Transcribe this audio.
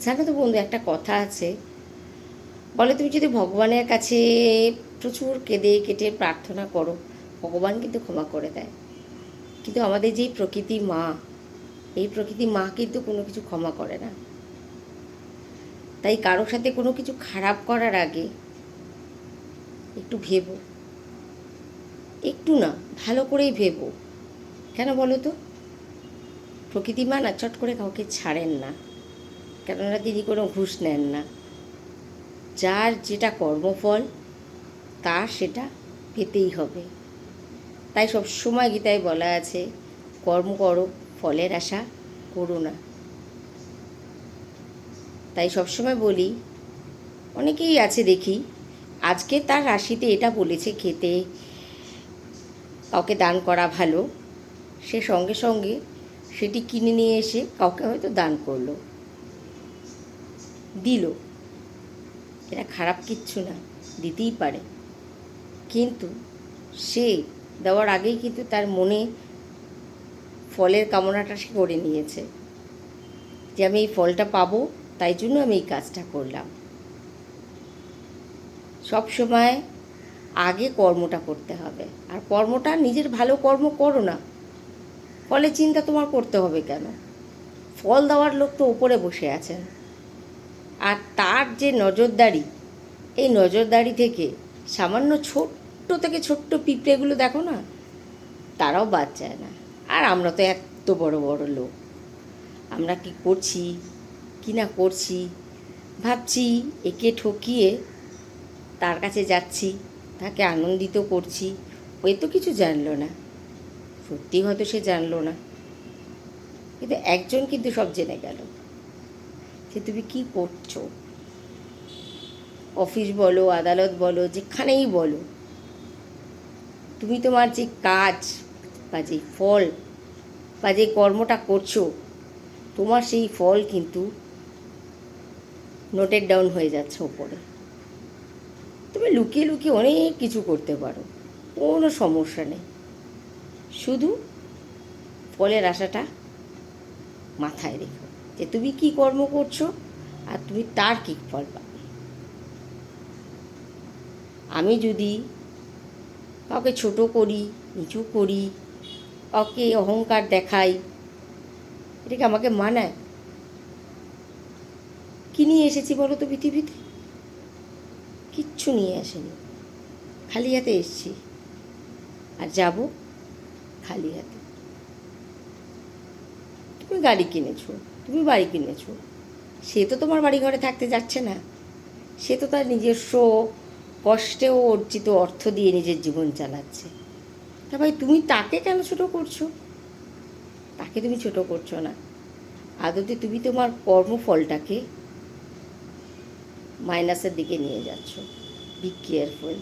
জানো তো বন্ধু, একটা কথা আছে। বলে তুমি যদি ভগবানের কাছে প্রচুর কেঁদে কেটে প্রার্থনা করো, ভগবান কিন্তু ক্ষমা করে দেয়। কিন্তু আমাদের যেই প্রকৃতি মা, এই প্রকৃতি মা কিন্তু কোনো কিছু ক্ষমা করে না। তাই কারোর সাথে কোনো কিছু খারাপ করার আগে একটু ভেবো। একটু না, ভালো করেই ভেবো। কেন বলো তো? প্রকৃতি মা না চট করে কাউকে ছাড়েন না। কেননা তিনি কোনো ঘুষ নেন না। যার যেটা কর্মফল, তার সেটা পেতেই হবে। তাই সব সময় গীতায় বলা আছে, কর্ম করো, ফলের আশা করো না। তাই সবসময় বলি, অনেকেই আছে দেখি, আজকে তার রাশিতে এটা বলেছে খেতে, কাউকে দান করা ভালো, সে সঙ্গে সঙ্গে সেটি কিনে নিয়ে এসে কাউকে হয়তো দান করল। দিল। এটা খারাপ কিচ্ছু না, দিতেই পারে। কিন্তু সে দেওয়ার আগেই কিন্তু তার মনে ফলের কামনাটা সে করে নিয়েছে। যে আমি এই ফলটা পাবো, তাই জন্য আমি এই কাজটা করলাম। সব সময় আগে কর্মটা করতে হবে। আর কর্মটা নিজের ভালো কর্ম করো না। ফলে চিন্তা তোমার করতে হবে কেন? ফল দেওয়ার লোক তো ওপরে বসে আছেন। আর তার যে নজরদারি, এই নজরদারি থেকে, সামান্য ছোট্ট থেকে ছোট্ট পিঁপড়েগুলো দেখো না, তারাও বাদ যায় না। আর আমরা তো এত বড় বড় লোক। আমরা কি করছি, কি না করছি? ভাবছি, একে ঠকিয়ে তার কাছে যাচ্ছি, তাকে আনন্দিত করছি, ওই তো কিছু জানলো না। সত্যি হয়তো সে জানলো না। কিন্তু একজন কিন্তু সব জেনে গেল। যে তুমি কি করছ? অফিস বলো, আদালত বলো, যেখানেই বলো। তুমি তোমার যে কাজ বা যে ফল বা যে কর্মটা করছ, তোমার সেই ফল কিন্তু নোটেড ডাউন হয়ে যাচ্ছে ওপরে। তুমি লুকিয়ে লুকিয়ে অনেক কিছু করতে পারো, কোনো সমস্যা নেই। শুধু ফলের আশাটা মাথায় রেখো। যে তুমি কি কর্ম করছ আর তুমি তার কী ফল পাবে? আমি যদি কাউকে ছোট করি, নিচু করি, কাউকে অহংকার দেখাই, এটা কি আমাকে মানায়? কি নিয়ে এসেছি বলো তো পৃথিবীতে? কিচ্ছু নিয়ে আসেনি। খালি হাতে এসছি। আর যাব খালি হাতে। তুমি গাড়ি কিনেছো, তুমি বাড়ি কিনেছো। সে তো তোমার বাড়ি ঘরে থাকতে যাচ্ছে না। সে তো তার নিজস্ব কষ্টেও অর্জিত অর্থ দিয়ে নিজের জীবন চালাচ্ছে। তা ভাই, তুমি তাকে কেন ছোট করছ? তাকে তুমি ছোট করছ না। আদতে তুমি তোমার কর্মফলটাকে মাইনাসের দিকে নিয়ে যাচ্ছ। Be careful